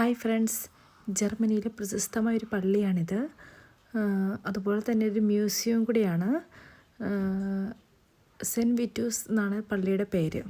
Hi friends. ജർമ്മനിയിലെ പ്രശസ്തമായ ഒരു പള്ളിയാണിത്. അതുപോലെ തന്നെ ഒരു മ്യൂസിയം കൂടിയാണ്. സെന്റ് വിറ്റൂസ് എന്നാണ് പള്ളിയുടെ പേര്.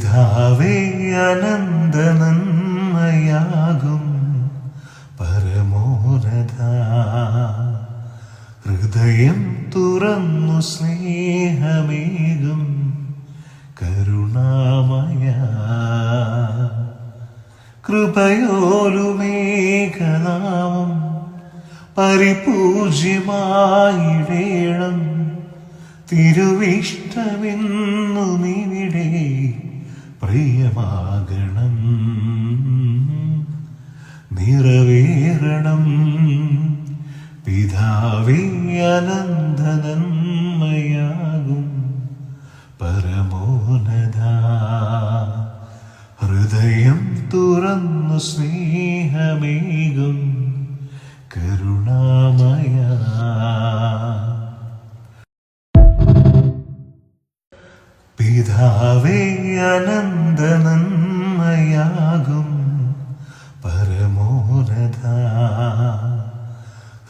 പിതാവേ അനന്ത നന്മയാകും പരമോനത ഹൃദയം തുറന്നു സ്നേഹമേകും കരുണാമയ. കൃപയോലുമേഘനാമം പരിപൂജ്യമായിടേണം. തിരുവിഷ്ടമെന്നുമിവിടെ പ്രിയമാകണം. നിറവേറണം. പിതാവേ അനന്തനന്മയാകും. പരമോനത ഹൃദയം തുറന്നു സ്നേഹമേകും. അനന്ത നന്മയാകും പരമോനത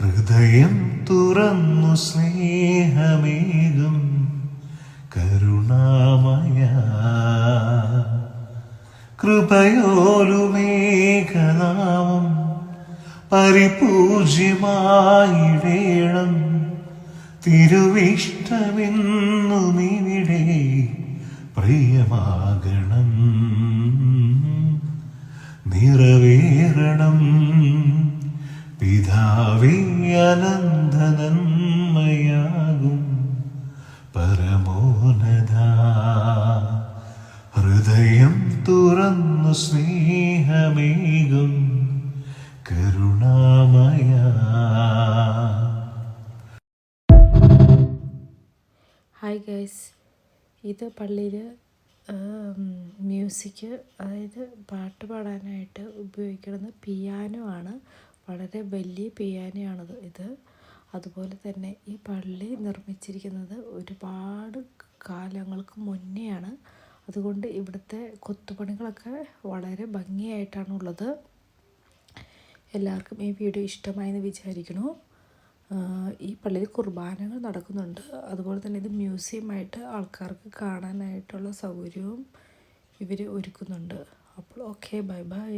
ഹൃദയം തുറന്നു സ്നേഹമേകും കരുണാമയ. കൃപയോലുമേഘനാമം പരിപൂജ്യമായിടേണം തിരുവിഷ്ടമെന്നുമിവിടെ പ്രിയമാകണം. നിറവേറണം. പിതാവേ അനന്തനന്മയാകും. പരമോനത ഹൃദയം തുറന്നു സ്നേഹമേകും. കരുണാമയ. ഹായ് ഗൈസ് ഇത് പള്ളിയിൽ മ്യൂസിക് അതായത് പാട്ട് പാടാനായിട്ട് ഉപയോഗിക്കുന്നത് പിയാനോ ആണ്. വളരെ വലിയ പിയാനോ ആണത് ഇത് അതുപോലെ തന്നെ ഈ പള്ളി നിർമ്മിച്ചിരിക്കുന്നത് ഒരുപാട് കാലങ്ങൾക്ക് മുന്നെയാണ്. അതുകൊണ്ട് ഇവിടുത്തെ കൊത്തുപണികളൊക്കെ വളരെ ഭംഗിയായിട്ടാണുള്ളത്. എല്ലാവർക്കും ഈ വീഡിയോ ഇഷ്ടമായെന്ന് വിചാരിക്കുന്നു. ഈ പള്ളിയിൽ കുർബാനകൾ നടക്കുന്നുണ്ട്. അതുപോലെ തന്നെ ഇത് മ്യൂസിയമായിട്ട് ആൾക്കാർക്ക് കാണാനായിട്ടുള്ള സൗകര്യവും ഇവർ ഒരുക്കുന്നുണ്ട്. അപ്പോൾ ഓക്കെ ബൈ ബൈ.